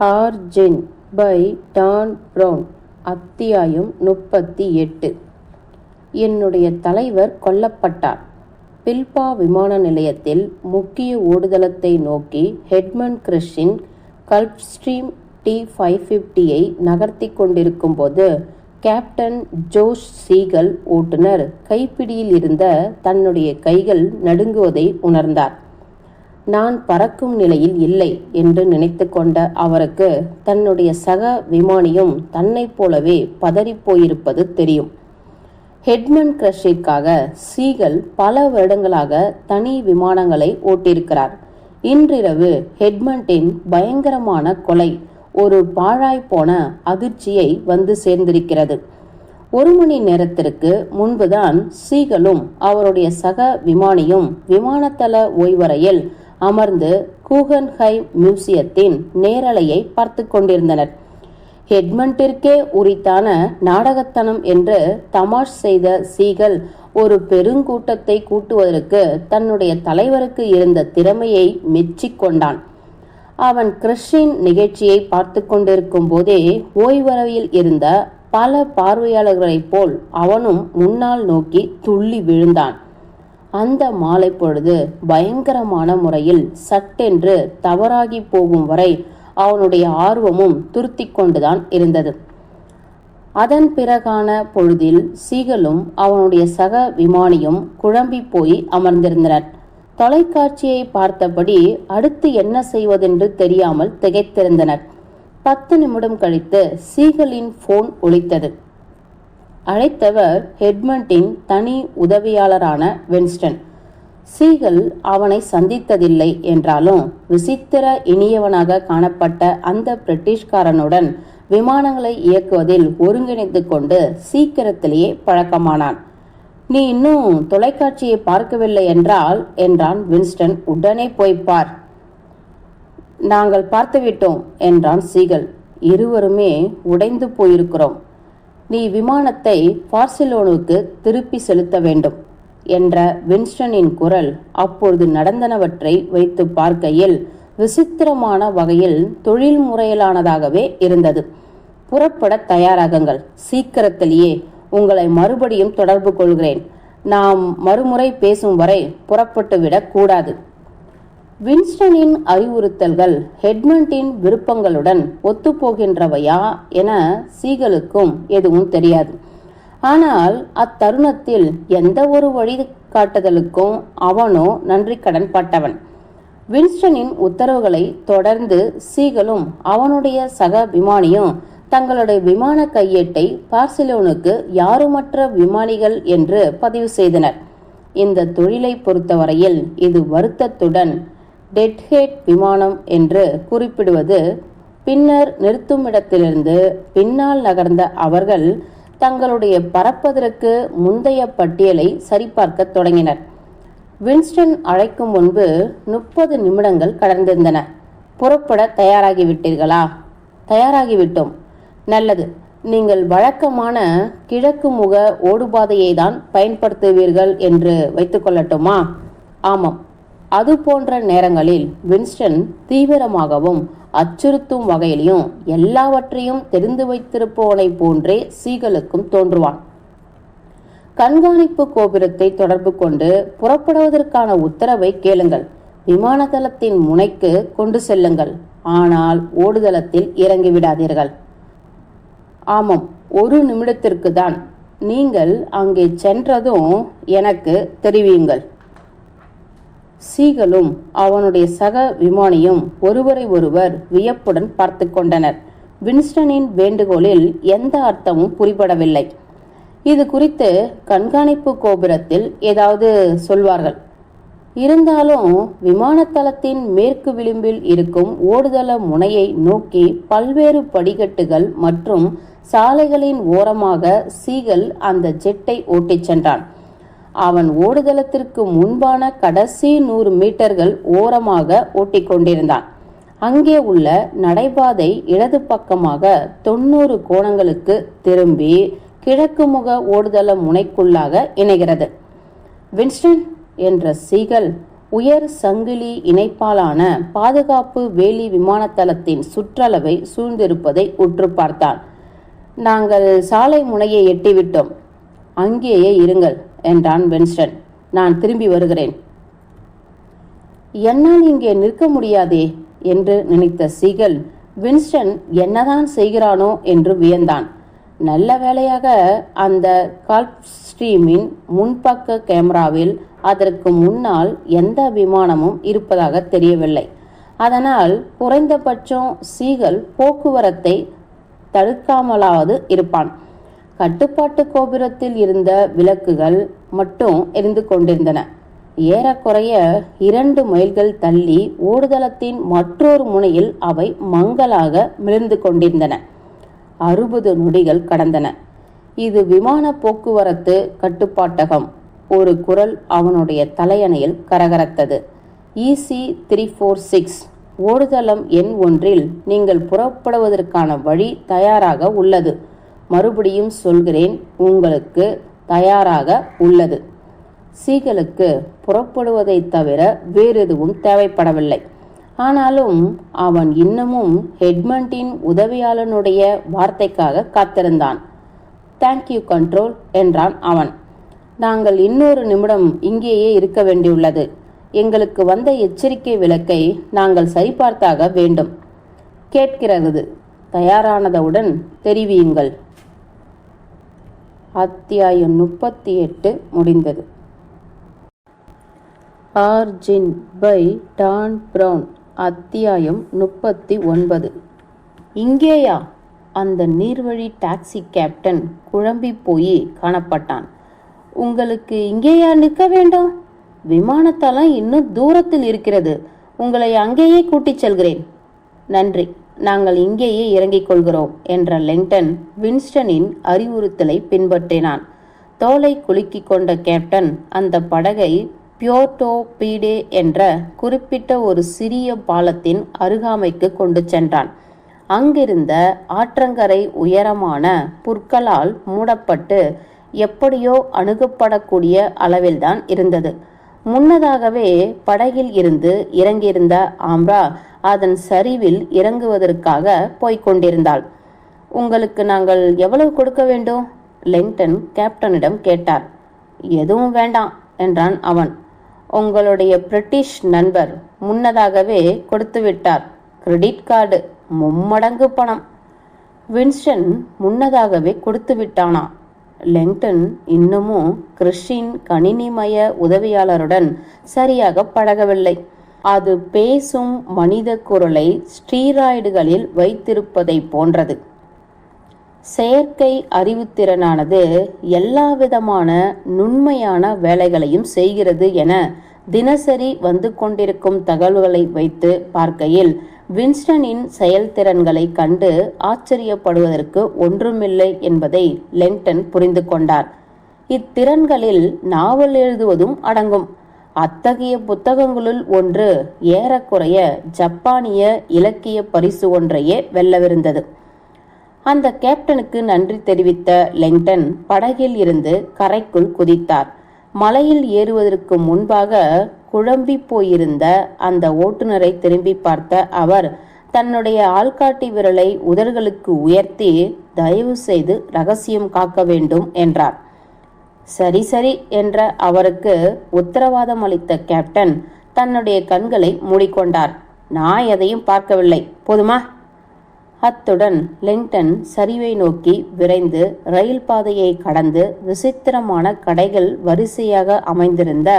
ஆர்ஜென் by Don brown அத்தியாயம் முப்பத்தி எட்டு. என்னுடைய தலைவர் கொல்லப்பட்டார். பில்பா விமான நிலையத்தில் முக்கிய ஓடுதளத்தை நோக்கி ஹெட்மன் கிறிஷின் கல்ப்ஸ்ட்ரீம் டி ஃபைவ் ஃபிஃப்டியை நகர்த்தி கொண்டிருக்கும் போது கேப்டன் ஜோஷ் சீகல் ஓட்டுநர் கைப்பிடியில் இருந்த தன்னுடைய கைகள் நடுங்குவதை உணர்ந்தார். நான் பறக்கும் நிலையில் இல்லை என்று நினைத்து கொண்ட அவருக்கு தன்னுடைய சக விமானியும் தன்னைப் போலவே பதறிப்போயிருப்பது தெரியும். ஹெட்மன் கிரஷிற்காக சீகல் பல வருடங்களாக தனி விமானங்களை ஓட்டியிருக்கிறார். இன்றிரவு ஹெட்மண்டின் பயங்கரமான கொலை ஒரு பாழாய் போன அதிர்ச்சியை வந்து சேர்ந்திருக்கிறது. ஒரு மணி நேரத்திற்கு முன்புதான் சீகலும் அவருடைய சக விமானியும் விமானத்தள ஓய்வறையில் அமர்ந்து கூகன்ஹைம் மியூசியத்தின் நேரலையை பார்த்து கொண்டிருந்தனர். ஹெட்மண்டிற்கே உரித்தான நாடகத்தனம் என்று தமாஷ் செய்த சீகல் ஒரு பெருங்கூட்டத்தை கூட்டுவதற்கு தன்னுடைய தலைவருக்கு இருந்த திறமையை மெச்சிக்கொண்டான் அவன் கிறிஸ்டின் நிகழ்ச்சியை பார்த்து கொண்டிருக்கும் போதே ஓய்வரவில் இருந்த பல பார்வையாளர்களைப் போல் அவனும் முன்னால் நோக்கி துள்ளி விழுந்தான். அந்த மாலை பொழுது பயங்கரமான முறையில் சட்டென்று தவறாகி போகும் வரை அவனுடைய ஆர்வமும் துருத்தி கொண்டுதான் இருந்தது. அதன் பிறகான பொழுதில் சீகலும் அவனுடைய சக விமானியும் குழம்பி போய் அமர்ந்திருந்தனர். தொலைக்காட்சியை பார்த்தபடி அடுத்து என்ன செய்வதென்று தெரியாமல் திகைத்திருந்தனர். பத்து நிமிடம் கழித்து சீகலின் போன் ஒழித்தது அழைத்தவர் ஹெட்மண்டின் தனி உதவியாளரான வென்ஸ்டன். சீகல் அவனை சந்தித்ததில்லை என்றாலும் விசித்திர இனியவனாக காணப்பட்ட அந்த பிரிட்டிஷ்காரனுடன் விமானங்களை இயக்குவதில் ஒருங்கிணைத்து கொண்டு சீக்கிரத்திலேயே பழக்கமானான். நீ இன்னும் தொலைக்காட்சியை பார்க்கவில்லை என்றால் என்றான் வின்ஸ்டன். உடனே போய் பார். நாங்கள் பார்த்துவிட்டோம் என்றான் சீகல். இருவருமே உடைந்து போயிருக்கிறோம். நீ விமானத்தை பார்சிலோனுக்கு திருப்பி செலுத்த வேண்டும் என்ற வின்ஸ்டனின் குரல் அப்பொழுது நடந்தனவற்றை வைத்து பார்க்கையில் விசித்திரமான வகையில் தொழில் முறையிலானதாகவே இருந்தது. புறப்பட தயாராகுங்கள். சீக்கிரத்திலேயே உங்களை மறுபடியும் தொடர்பு கொள்கிறேன். நாம் மறுமுறை பேசும் வரை புறப்பட்டு விடக்கூடாது வின்ஸ்டனின் அறிவுறுத்தல்கள் ஹெட்மண்டின் விருப்பங்களுடன் ஒத்துப்போகின்றவையா என சீகலுக்கும் எதுவும் தெரியாது. ஆனால் அத்தருணத்தில் எந்த ஒரு வழிகாட்டுதலுக்கும் அவனோ நன்றி கடன் பட்டவன். வின்ஸ்டனின் உத்தரவுகளை தொடர்ந்து சீகலும் அவனுடைய சக விமானியும் தங்களுடைய விமான கையேட்டை பார்சிலோனுக்கு யாருமற்ற விமானிகள் என்று பதிவு செய்தனர். இந்த தொழிலை பொறுத்தவரையில் இது வருத்தத்துடன் டெட்ஹேட் விமானம் என்று குறிப்பிடுவது பின்னர் நிறுத்துமிடத்திலிருந்து பின்னால் நகர்ந்த அவர்கள் தங்களுடைய பறப்பதற்கு முந்தைய பட்டியலை சரிபார்க்க தொடங்கினர். வின்ஸ்டன் அழைக்கும் முன்பு முப்பது நிமிடங்கள் கடந்திருந்தன. புறப்பட தயாராகிவிட்டீர்களா? தயாராகிவிட்டோம். நல்லது. நீங்கள் வழக்கமான கிழக்கு முக ஓடுபாதையை தான் பயன்படுத்துவீர்கள் என்று வைத்துக்கொள்ளட்டுமா ஆமாம். அது போன்ற நேரங்களில் வின்ஸ்டன் தீவிரமாகவும் அச்சுறுத்தும் வகையிலும் எல்லாவற்றையும் தெரிந்து வைத்திருப்பவனை போன்றே சீகலுக்கும் தோன்றுவான். கண்காணிப்பு கோபுரத்தை தொடர்பு கொண்டு புறப்படுவதற்கான உத்தரவை கேளுங்கள். விமானதளத்தின் முனைக்கு கொண்டு செல்லுங்கள். ஆனால் ஓடுதளத்தில் இறங்கிவிடாதீர்கள் ஆமாம் ஒரு நிமிடத்திற்கு தான் நீங்கள் அங்கே சென்றதும் எனக்கு தெரிவியுங்கள். சீகலும் அவனுடைய சக விமானியும் ஒருவரை ஒருவர் வியப்புடன் பார்த்து கொண்டனர். வின்ஸ்டனின் வேண்டுகோளில் எந்த அர்த்தமும் புரிபடவில்லை இது குறித்து கண்காணிப்பு கோபுரத்தில் ஏதாவது சொல்வார்கள். இருந்தாலும் விமானத்தளத்தின் மேற்கு விளிம்பில் இருக்கும் ஓடுதள முனையை நோக்கி பல்வேறு படிக்கட்டுகள் மற்றும் சாலைகளின் ஓரமாக சீகல் அந்த ஜெட்டை ஓட்டிச் சென்றான். அவன் ஓடுதளத்திற்கு முன்பான கடைசி நூறு மீட்டர்கள் ஓரமாக ஓட்டிக்கொண்டிருந்தான். அங்கே உள்ள நடைபாதை இடது பக்கமாக தொண்ணூறு கோணங்களுக்கு திரும்பி கிழக்கு முக ஓடுதள முனைக்குள்ளாக இணைகிறது. வின்ஸ்டன் என்ற சீகல் உயர் சங்கிலி இணைப்பாலான பாதுகாப்பு வேலி விமானத்தளத்தின் சுற்றளவை சூழ்ந்திருப்பதை உற்று பார்த்தான். நாங்கள் சாலை முனையை எட்டிவிட்டோம். அங்கேயே இருங்கள். என்றான் வென்ஸ்டன். நான் திரும்பி வருகிறேன். என்னால் இங்கே நிற்க முடியாதே என்று நினைத்த சீகல் வின்ஸ்டன் என்னதான் செய்கிறானோ என்று வியந்தான். நல்ல வேளையாக அந்த கால்ப் ஸ்ட்ரீமின் முன்பக்க கேமராவில் அதற்கு முன்னால் எந்த விமானமும் இருப்பதாக தெரியவில்லை. அதனால் குறைந்தபட்சம் சீகல் போக்குவரத்தை தடுக்காமலாவது இருப்பான். கட்டுப்பாட்டு கோபுரத்தில் இருந்த விளக்குகள் மட்டும் எரிந்து கொண்டிருந்தன. ஏறக்குறைய இரண்டு மைல்கள் தள்ளி ஓடுதளத்தின் மற்றொரு முனையில் அவை மங்கலாக மிளிர்ந்து கொண்டிருந்தன. அறுபது நொடிகள் கடந்தன. இது விமான போக்குவரத்து கட்டுப்பாட்டகம். ஒரு குரல் அவனுடைய தலையணையில் கரகரத்தது. இசி த்ரீ ஃபோர் சிக்ஸ் ஓடுதளம் எண் ஒன்றில் நீங்கள் புறப்படுவதற்கான வழி தயாராக உள்ளது. மறுபடியும் சொல்கிறேன் உங்களுக்கு தயாராக உள்ளது. சீகலுக்கு புறப்படுவதை தவிர வேறு எதுவும் தேவைப்படவில்லை. ஆனாலும் அவன் இன்னமும் ஹெட்மண்டின் உதவியாளனுடைய வார்த்தைக்காக காத்திருந்தான். தேங்க்யூ கண்ட்ரோல் என்றான் அவன். நாங்கள் இன்னொரு நிமிடம் இங்கேயே இருக்க வேண்டியுள்ளது. எங்களுக்கு வந்த எச்சரிக்கை விளக்கை நாங்கள் சரிபார்த்தாக வேண்டும் கேட்கிறது தயாரானதவுடன் தெரிவியுங்கள். அத்தியாயம் முப்பத்தி எட்டு முடிந்தது. ஆர்ஜின் பை டான் பிரவுன் அத்தியாயம் முப்பத்தி ஒன்பது இங்கேயா? அந்த நீர்வழி டாக்ஸி கேப்டன் குழம்பி போய் காணப்பட்டான். உங்களுக்கு இங்கேயா நிற்க வேண்டும்? விமானத்தளம் இன்னும் தூரத்தில் இருக்கிறது. உங்களை அங்கேயே கூட்டிச் செல்கிறேன். நன்றி. நாங்கள் இங்கேயே இறங்கிக் கொள்கிறோம் என்ற லெங்டன் வின்ஸ்டனின் அறிவுறுத்தலை பின்பற்றினான். தோலை குலுக்கிக் கொண்ட கேப்டன் அந்த படகை பியோட்டோ பீடே என்ற குறிப்பிட்ட ஒரு சிறிய பாலத்தின் அருகாமைக்கு கொண்டு சென்றான். அங்கிருந்த ஆற்றங்கரை உயரமான புற்களால் மூடப்பட்டு எப்படியோ அணுகப்படக்கூடிய அளவில்தான் இருந்தது. முன்னதாகவே படகில் இருந்து இறங்கியிருந்த ஆம்ரா அதன் சரிவில் இறங்குவதற்காக போய்கொண்டிருந்தாள் உங்களுக்கு நாங்கள் எவ்வளவு கொடுக்க வேண்டும்? லெங்டன் கேப்டனிடம் கேட்டார். எதுவும் வேண்டாம் என்றான் அவன். உங்களுடைய பிரிட்டிஷ் நண்பர் முன்னதாகவே கொடுத்து விட்டார். கிரெடிட் கார்டு மும்மடங்கு பணம். வின்ஸ்டன் முன்னதாகவே கொடுத்து விட்டானா? லெங்டன் இன்னமும் கிறிஸ்டின் கணினிமய உதவியாளருடன் சரியாக பழகவில்லை. அது பேசும் மனித குரலை ஸ்டீராய்டுகளில் வைத்திருப்பதை போன்றது. செயற்கை அறிவுத்திறனானது எல்லாவிதமான நுண்மையான வேலைகளையும் செய்கிறது என தினசரி வந்து கொண்டிருக்கும் தகவல்களை வைத்து பார்க்கையில் வின்ஸ்டனின் செயல்திறன்களை கண்டு ஆச்சரியப்படுவதற்கு ஒன்றுமில்லை என்பதை லெங்டன் புரிந்து கொண்டார். இத்திறன்களில் நாவல் எழுதுவதும் அடங்கும். அத்தகைய புத்தகங்களுள் ஒன்று ஏறக்குறைய ஜப்பானிய இலக்கிய பரிசு ஒன்றையே வெல்லவிருந்தது. அந்த கேப்டனுக்கு நன்றி தெரிவித்த லெங்டன் படகில் இருந்து கரைக்குள் குதித்தார். மலையில் ஏறுவதற்கு முன்பாக குழம்பி போயிருந்த அந்த ஓட்டுநரை திரும்பி பார்த்த அவர் தன்னுடைய ஆள்காட்டி விரலை உதர்களுக்கு உயர்த்தி தயவு செய்து ரகசியம் காக்க வேண்டும் என்றார். சரி சரி என்ற அவருக்கு உத்தரவாதம் அளித்த கேப்டன் தன்னுடைய கண்களை மூடிக்கொண்டார். நான் எதையும் பார்க்கவில்லை. போதுமா? அத்துடன் லிங்டன் சரிவை நோக்கி விரைந்து ரயில் பாதையை கடந்து விசித்திரமான கடைகள் வரிசையாக அமைந்திருந்த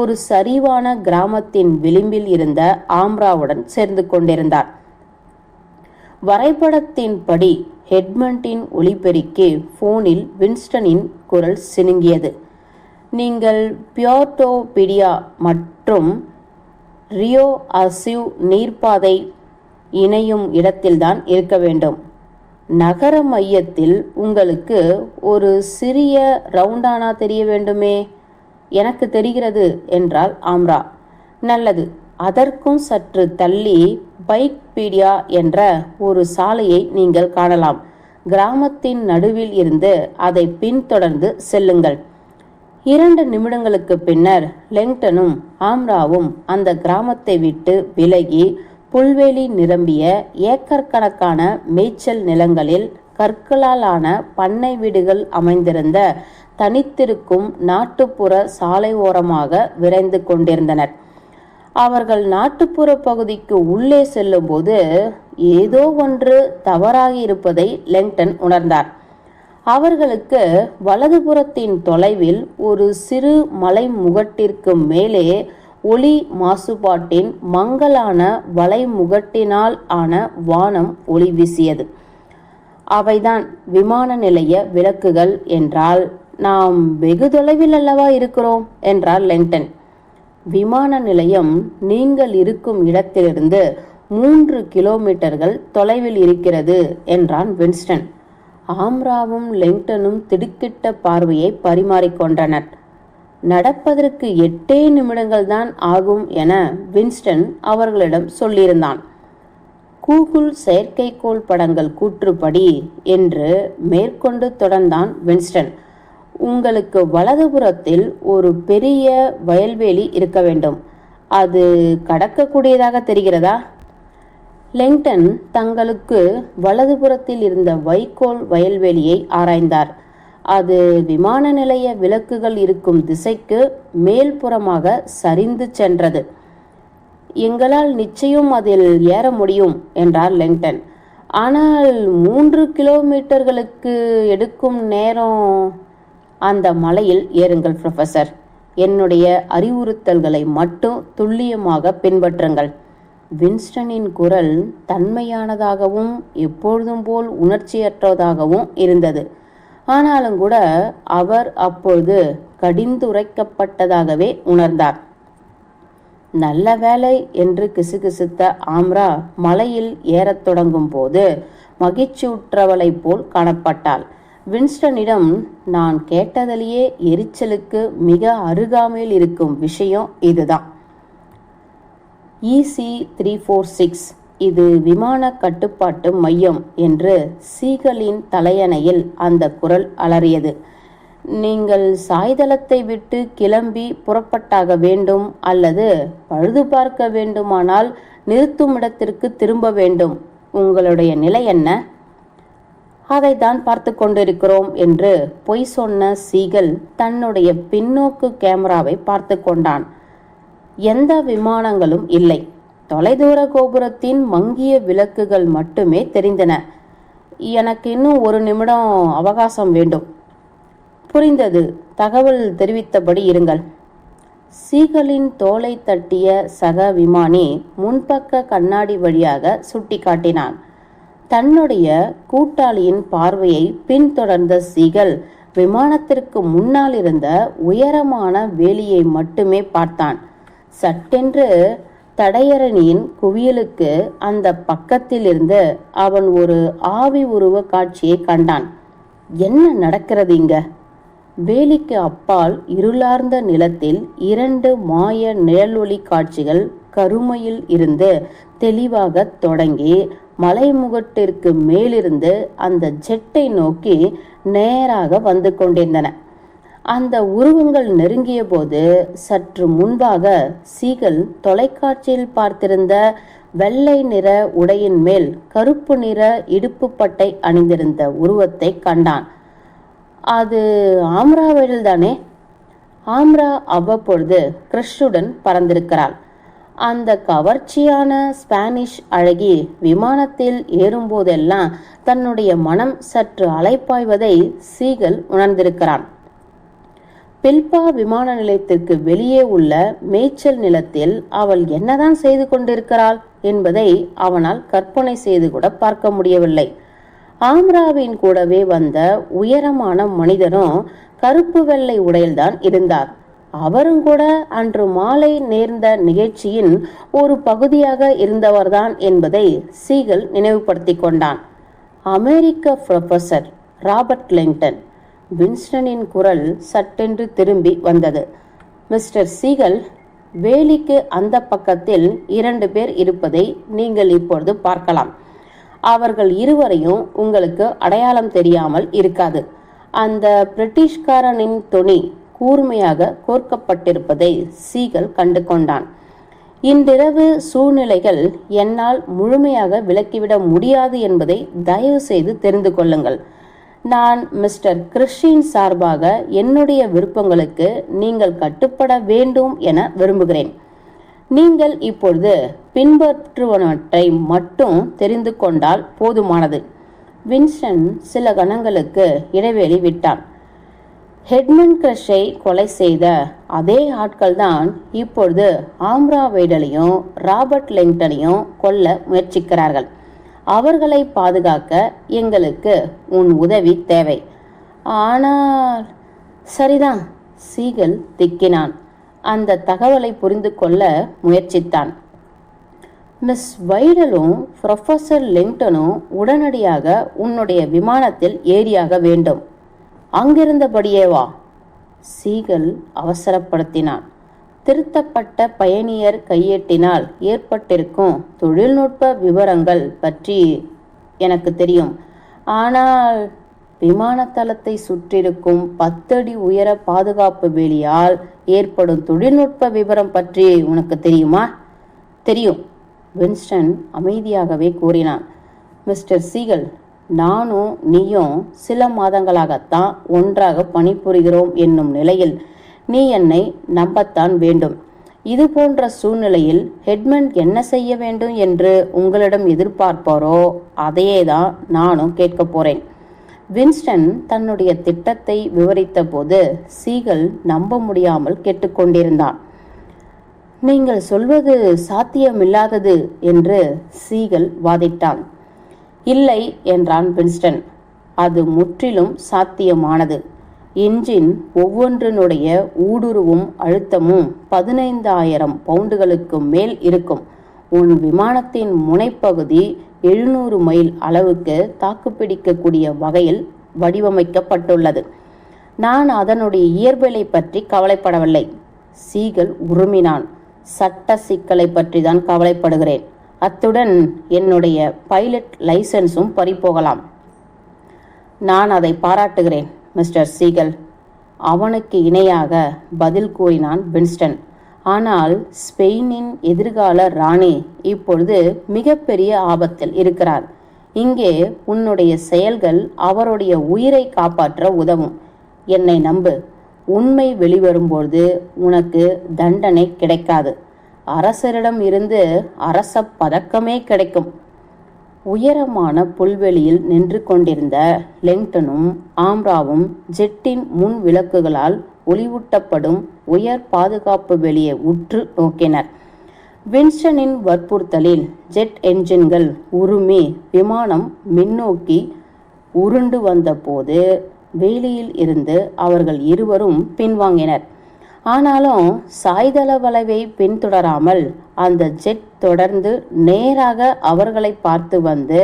ஒரு சரிவான கிராமத்தின் விளிம்பில் இருந்த ஆம்ராவுடன் சேர்ந்து கொண்டிருந்தார். வரைபடத்தின்படி ஹெட்மண்டின் ஒளிபெருக்கி போனில் வின்ஸ்டனின் குரல் சினுங்கியது. நீங்கள் பியோட்டோபிடியா மற்றும் ரியோ அசிவ் நீர்ப்பாதை இணையும் இடத்தில்தான் இருக்க வேண்டும். நகர மையத்தில் உங்களுக்கு ஒரு சிறிய ரவுண்டானா தெரிய வேண்டுமே? எனக்கு தெரிகிறது என்றால் ஆம்ரா. நல்லது. அதற்கும் சற்று தள்ளி பைக் பீடியா என்ற ஒரு சாலையை நீங்கள் காணலாம். கிராமத்தின் நடுவில் இருந்து அதை பின்தொடர்ந்து செல்லுங்கள். இரண்டு நிமிடங்களுக்கு பின்னர் லெங்டனும் ஆம்ராவும் அந்த கிராமத்தை விட்டு விலகி புல்வெளி நிரம்பிய ஏக்கர் கணக்கான மேய்ச்சல் நிலங்களில் கற்களால் ஆன பண்ணை வீடுகள் அமைந்திருந்த தனித்திருக்கும் நாட்டுப்புற சாலை ஓரமாக விரைந்து கொண்டிருந்தனர். அவர்கள் நாட்டுப்புற பகுதிக்கு உள்ளே செல்லும்போது ஏதோ ஒன்று தவறாகி இருப்பதை லெங்டன் உணர்ந்தார். அவர்களுக்கு வலதுபுறத்தின் தொலைவில் ஒரு சிறு மலை முகட்டிற்கு மேலே ஒளி மாசுபாட்டின் மங்கலான வலைமுகட்டினால் ஆன வானம் ஒளி வீசியது. அவைதான் விமான நிலைய விளக்குகள் என்றால் நாம் வெகு தொலைவில் அல்லவா இருக்கிறோம்? என்றார் லெங்டன். விமான நிலையம் நீங்கள் இருக்கும் இடத்திலிருந்து மூன்று கிலோமீட்டர்கள் தொலைவில் இருக்கிறது என்றான் வின்ஸ்டன். ஆம்ராவும் லெங்டனும் திடுக்கிட்ட பார்வையை பரிமாறிக்கொண்டனர் நடப்பதற்கு எட்டே நிமிடங்கள் தான் ஆகும் என வின்ஸ்டன் அவர்களிடம் சொல்லியிருந்தான். கூகுள் செயற்கைக்கோள் படங்கள் கூற்றுப்படி என்று மேற்கொண்டு தொடர்ந்தான் வின்ஸ்டன். உங்களுக்கு வலதுபுறத்தில் ஒரு பெரிய வயல்வெளி இருக்க வேண்டும். அது கடக்கக்கூடியதாக தெரிகிறதா? லெங்டன் தங்களுக்கு வலதுபுறத்தில் இருந்த வைக்கோல் வயல்வெளியை ஆராய்ந்தார். அது விமான நிலைய விளக்குகள் இருக்கும் திசைக்கு மேல்புறமாக சரிந்து சென்றது. எங்களால் நிச்சயம் அதில் ஏற முடியும் என்றார் லெங்டன். ஆனால் மூன்று கிலோமீட்டர்களுக்கு எடுக்கும் நேரம் அந்த மலையில் ஏறுங்கள் ப்ரொஃபசர் என்னுடைய அறிவுறுத்தல்களை மட்டும் துல்லியமாக பின்பற்றுங்கள். வின்ஸ்டனின் குரல் தன்மையானதாகவும் எப்பொழுதும் போல் உணர்ச்சியற்றதாகவும் இருந்தது. ஆனாலும் கூட அவர் அப்பொழுது கடிந்துரைக்கப்பட்டதாகவே உணர்ந்தார். நல்ல வேலை என்று கிசுகிசுத்த ஆம்ரா மலையில் ஏறத் தொடங்கும் போது மகிழ்ச்சியுற்றவளைப் போல் காணப்பட்டாள். வின்ஸ்டனிடம் நான் கேட்டதிலேயே எரிச்சலுக்கு மிக அருகாமையில் இருக்கும் விஷயம் இதுதான். இசி த்ரீ ஃபோர் சிக்ஸ் இது விமான கட்டுப்பாட்டு மையம் என்று சீகலின் தலையணையில் அந்த குரல் அலறியது. நீங்கள் சாய்தளத்தை விட்டு கிளம்பி புறப்பட்டாக வேண்டும் அல்லது பழுது பார்க்க வேண்டுமானால் நிறுத்தும் இடத்திற்கு திரும்ப வேண்டும். உங்களுடைய நிலை என்ன? அதைத்தான் பார்த்து கொண்டிருக்கிறோம் என்று பொய் சொன்ன சீகல் தன்னுடைய பின்னோக்கு கேமராவை பார்த்து கொண்டான். எந்த விமானங்களும் இல்லை. தொலைதூர கோபுரத்தின் மங்கிய விளக்குகள் மட்டுமே தெரிந்தன. எனக்கு இன்னும் ஒரு நிமிடம் அவகாசம் வேண்டும். புரிந்தது. தகவல் தெரிவித்தபடி இருங்கள். சீகலின் தோலை தட்டிய சக விமானி முன்பக்க கண்ணாடி வழியாக சுட்டிக்காட்டினான். தன்னுடைய கூட்டாளியின் பார்வையை பின்தொடர்ந்த சீகல் விமானத்திற்கு முன்னால் இருந்த உயரமான வேலியை மட்டுமே பார்த்தான். சட்டென்று தடையரணியின் குவியலுக்கு அந்த பக்கத்திலிருந்து அவன் ஒரு ஆவி உருவ காட்சியை கண்டான். என்ன நடக்கிறது இங்க? வேலிக்கு அப்பால் இருளார்ந்த நிலத்தில் இரண்டு மாய நிழலொளி காட்சிகள் கருமையில் இருந்து தெளிவாக தொடங்கி மலைமுகட்டிற்கு மேலிருந்து அந்த ஜெட்டை நோக்கி நேராக வந்து கொண்டிருந்தன. அந்த உருவங்கள் நெருங்கிய போது சற்று முன்பாக சீகல் தொலைக்காட்சியில் பார்த்திருந்த வெள்ளை நிற உடையின் மேல் கருப்பு நிற இடுப்பு பட்டை அணிந்திருந்த உருவத்தை கண்டான். அது ஆம்ராவெழில் தானே? ஆம்ரா அவ்வப்பொழுது கிறிஷுடன் பறந்திருக்கிறாள். அந்த கவர்ச்சியான ஸ்பானிஷ் அழகி விமானத்தில் ஏறும்போதெல்லாம் தன்னுடைய மனம் சற்று அலைப்பாய்வதை சீகல் உணர்ந்திருக்கிறான். பில்பா விமான நிலையத்திற்கு வெளியே உள்ள மேய்ச்சல் நிலத்தில் அவள் என்னதான் செய்து கொண்டிருக்கிறாள் என்பதை அவனால் கற்பனை செய்து கூட பார்க்க முடியவில்லை. ஆம்ராவின் கூடவே வந்த உயரமான மனிதனும் கருப்பு வெள்ளை உடையில்தான் இருந்தார். அவரும் கூட அன்று மாலை நேர்ந்த நிகழ்ச்சியின் ஒரு பகுதியாக இருந்தவர்தான் என்பதை சீகல் நினைவுபடுத்தி கொண்டான். அமெரிக்க புரொஃபசர் ராபர்ட் லிங்டன் வின்ஸ்டனின் குரல் சட்டென்று திரும்பி வந்தது. மிஸ்டர் சீகல் வேலிக்கு அந்த பக்கத்தில் இரண்டு பேர் இருப்பதை நீங்கள் இப்பொழுது பார்க்கலாம். அவர்கள் இருவரையும் உங்களுக்கு அடையாளம் தெரியாமல் இருக்காது. அந்த பிரிட்டிஷ்காரனின் துணி கூர்மையாக கோர்க்கப்பட்டிருப்பதை சீகல் கண்டு கொண்டான். இன்றிரவு சூழ்நிலைகள் என்னால் முழுமையாக விளக்கிவிட முடியாது என்பதை தயவு செய்து தெரிந்து கொள்ளுங்கள். நான் மிஸ்டர் கிறிஸ்டின் சார்பாக என்னுடைய விருப்பங்களுக்கு நீங்கள் கட்டுப்பட வேண்டும் என விரும்புகிறேன். நீங்கள் இப்பொழுது பின்பற்றுவனவற்றை மட்டும் தெரிந்து கொண்டால் போதுமானது. வின்ஸ்டன் சில கணங்களுக்கு இடைவெளி விட்டான். ஹெட்மன் கிரஷை கொலை செய்த அதே ஆட்கள் தான் இப்பொழுது ஆம்ரா வெய்டலையும் ராபர்ட் லெங்டனையும் கொல்ல முயற்சிக்கிறார்கள். அவர்களை பாதுகாக்க எங்களுக்கு உன் உதவி தேவை. ஆனால் சரிதான் சீகல் திக்கினான். அந்த தகவலை புரிந்து கொள்ள முயற்சித்தான். மிஸ் வைடலும் ப்ரொஃபஸர் லிங்டனும் உடனடியாக உன்னுடைய விமானத்தில் ஏறியாக வேண்டும். அங்கிருந்தபடியே வா சீகல் அவசரப்படுத்தினான். திருத்தப்பட்ட பயணியர் கையேட்டினால் ஏற்பட்டிருக்கும் தொழில்நுட்ப விவரங்கள் பற்றி எனக்கு தெரியும். ஆனால் விமானத்தளத்தை சுற்றிருக்கும் பத்தடி உயர பாதுகாப்பு வேலியால் ஏற்படும் தொழில்நுட்ப விவரம் பற்றி உனக்கு தெரியுமா? தெரியும் வின்ஸ்டன் அமைதியாகவே கூறினான். மிஸ்டர் சீகல் நானும் நீயும் சில மாதங்களாகத்தான் ஒன்றாக பணிபுரிகிறோம் என்னும் நிலையில் நீ என்னை நம்பத்தான் வேண்டும். இது போன்ற சூழ்நிலையில் ஹெட்மண்ட் என்ன செய்ய வேண்டும் என்று உங்களிடம் எதிர்பார்ப்பாரோ அதையே தான் நானும் கேட்கப் போறேன். வின்ஸ்டன் தன்னுடைய திட்டத்தை விவரித்த போது சீகல் நம்ப முடியாமல் கேட்டுக்கொண்டிருந்தான் நீங்கள் சொல்வது சாத்தியமில்லாதது என்று சீகல் வாதிட்டான். இல்லை என்றான் வின்ஸ்டன். அது முற்றிலும் சாத்தியமானது. இன்ஜின் ஒவ்வொன்றினுடைய ஊடுருவும் அழுத்தமும் பதினைந்தாயிரம் பவுண்டுகளுக்கு மேல் இருக்கும். உன் விமானத்தின் முனைப்பகுதி எழுநூறு மைல் அளவுக்கு தாக்குப்பிடிக்கக்கூடிய வகையில் வடிவமைக்கப்பட்டுள்ளது. நான் அதனுடைய இயற்பியலை பற்றி கவலைப்படவில்லை. சீகல் உருமினான். சட்ட சிக்கலை பற்றி தான் கவலைப்படுகிறேன். அத்துடன் என்னுடைய பைலட் லைசன்ஸும் பறிபோகலாம். நான் அதை பாராட்டுகிறேன். Mister Siegel. அவனுக்கு இணையாக பதில் கூறினான் வின்ஸ்டன். ஆனால் ஸ்பெயினின் எதிர்கால ராணி இப்பொழுது மிகப்பெரிய ஆபத்தில் இருக்கிறார். இங்கே உன்னுடைய செயல்கள் அவருடைய உயிரை காப்பாற்ற உதவும். என்னை நம்பு. உண்மை வெளிவரும்போது உனக்கு தண்டனை கிடைக்காது. அரசரிடம் இருந்து அரச பதக்கமே கிடைக்கும். உயரமான புல்வெளியில் நின்று கொண்டிருந்த லெங்டனும் ஆம்ராவும் ஜெட்டின் முன் விளக்குகளால் ஒளிவூட்டப்படும் உயர் பாதுகாப்பு வெளியை உற்று நோக்கினர். வின்ஸ்டனின் வற்புறுத்தலில் ஜெட் என்ஜின்கள் உருமி விமானம் மின்னோக்கி உருண்டு வந்தபோது வேலியில் இருந்து அவர்கள் இருவரும் பின்வாங்கினர். ஆனாலும் சாய்தள வளைவை பின்தொடராமல் அந்த ஜெட் தொடர்ந்து நேராக அவர்களை பார்த்து வந்து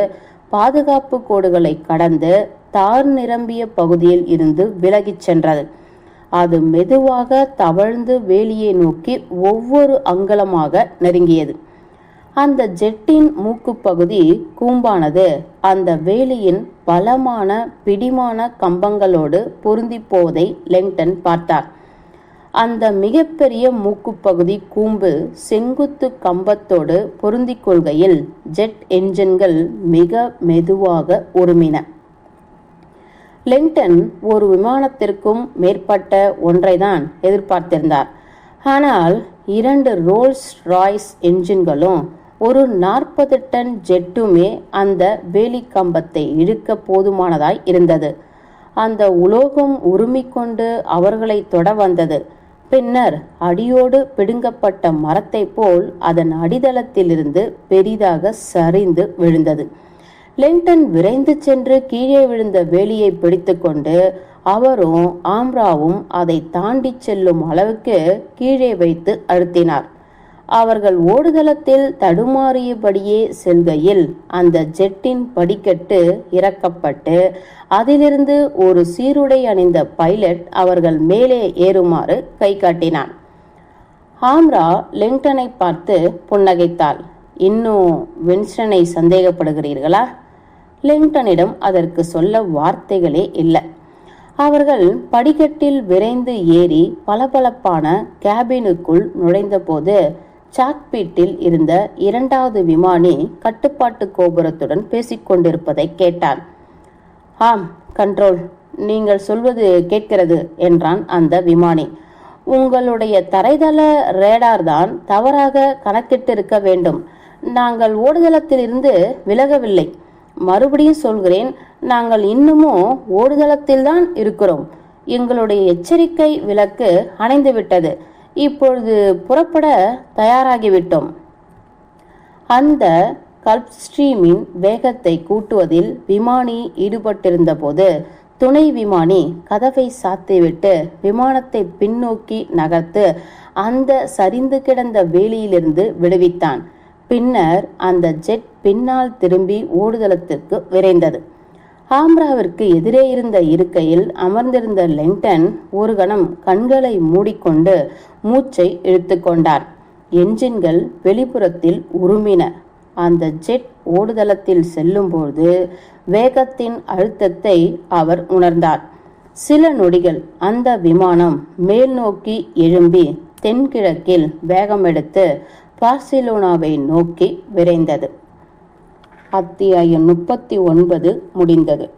பாதுகாப்பு கோடுகளை கடந்து தார் நிரம்பிய பகுதியில் இருந்து விலகிச் சென்றது. அது மெதுவாக தவழ்ந்து வேலியை நோக்கி ஒவ்வொரு அங்கலமாக நெருங்கியது. அந்த ஜெட்டின் மூக்கு பகுதி கூம்பானது அந்த வேலியின் பலமான பிடிமான கம்பங்களோடு பொருந்தி போவதை லெங்டன் பார்த்தார். அந்த மிகப்பெரிய மூக்குப்பகுதி கூம்பு செங்குத்து கம்பத்தோடு பொருந்திக் கொள்கையில் ஜெட் என்ஜின்கள் மிக மெதுவாக உருமின. லிங்டன் ஒரு விமானத்திற்கும் மேற்பட்ட ஒன்றைதான் எதிர்பார்த்திருந்தார். ஆனால் இரண்டு ரோல்ஸ் ராய்ஸ் என்ஜின்களும் ஒரு நாற்பது டன் ஜெட்டுமே அந்த வேலி கம்பத்தை இழுக்க போதுமானதாய் இருந்தது. அந்த உலோகம் உருமிக்கொண்டு அவர்களை தொட வந்தது. பின்னர் அடியோடு பிடுங்கப்பட்ட மரத்தை போல் அதன் அடித்தளத்திலிருந்து பெரிதாக சரிந்து விழுந்தது. லிங்டன் விரைந்து சென்று கீழே விழுந்த வேலியை பிடித்துக்கொண்டு அவரும் ஆம்ராவும் அதை தாண்டி செல்லும் அளவுக்கு கீழே வைத்து அழுத்தினார். அவர்கள் ஓடுதளத்தில் தடுமாறியபடியே செல்கையில் அந்த ஜெட்டின் படிக்கட்டு இறக்கப்பட்டு அதிலிருந்து ஒரு சீருடை அணிந்த பைலட் அவர்கள் மேலே ஏறுமாறு கை காட்டினான். ஆம்ரா லிங்டனை பார்த்து புன்னகைத்தாள். இன்னும் வின்ஸ்டனை சந்தேகப்படுகிறீர்களா? லிங்டனிடம் அதற்கு சொல்ல வார்த்தைகளே இல்லை. அவர்கள் படிக்கட்டில் விரைந்து ஏறி பளபளப்பான கேபினுக்குள் நுழைந்தபோது சாக்பீட்டில் இருந்த இரண்டாவது விமானி கட்டுப்பாட்டு கோபுரத்துடன் பேசிக்கொண்டிருப்பதை கேட்டான். ஆம் கண்ட்ரோல். நீங்கள் சொல்வது கேட்கிறது என்றான் அந்த விமானி. உங்களுடைய தரைதள ரேடார் தான் தவறாக கணக்கிட்டிருக்க வேண்டும். நாங்கள் ஓடுதளத்திலிருந்து விலகவில்லை. மறுபடியும் சொல்கிறேன் நாங்கள் இன்னமும் ஓடுதளத்தில்தான் இருக்கிறோம். எங்களுடைய எச்சரிக்கை விளக்கு அணைந்துவிட்டது. இப்பொழுது புறப்பட தயாராகிவிட்டோம். அந்த கல்ப்ஸ்ட்ரீமின் வேகத்தை கூட்டுவதில் விமானி ஈடுபட்டிருந்தபோது துணை விமானி கதவை சாத்திவிட்டு விமானத்தை பின்னோக்கி நகர்த்து அந்த சரிந்து கிடந்த வேலியிலிருந்து விடுவித்தான். பின்னர் அந்த ஜெட் பின்னால் திரும்பி ஓடுதளத்திற்கு விரைந்தது. ஆம்ராவிற்கு எதிரே இருந்த இருக்கையில் அமர்ந்திருந்த லெங்டன் ஒரு கணம் கண்களை மூடிக்கொண்டு மூச்சை இழுத்துக்கொண்டார் என்ஜின்கள் வெளிப்புறத்தில் உருமின. அந்த ஜெட் ஓடுதளத்தில் செல்லும்போது வேகத்தின் அழுத்தத்தை அவர் உணர்ந்தார். சில நொடிகள் அந்த விமானம் மேல் நோக்கி எழும்பி தென்கிழக்கில் வேகமெடுத்து பார்சிலோனாவை நோக்கி விரைந்தது. அத்தியாயம் முப்பத்தி ஒன்பது முடிந்தது.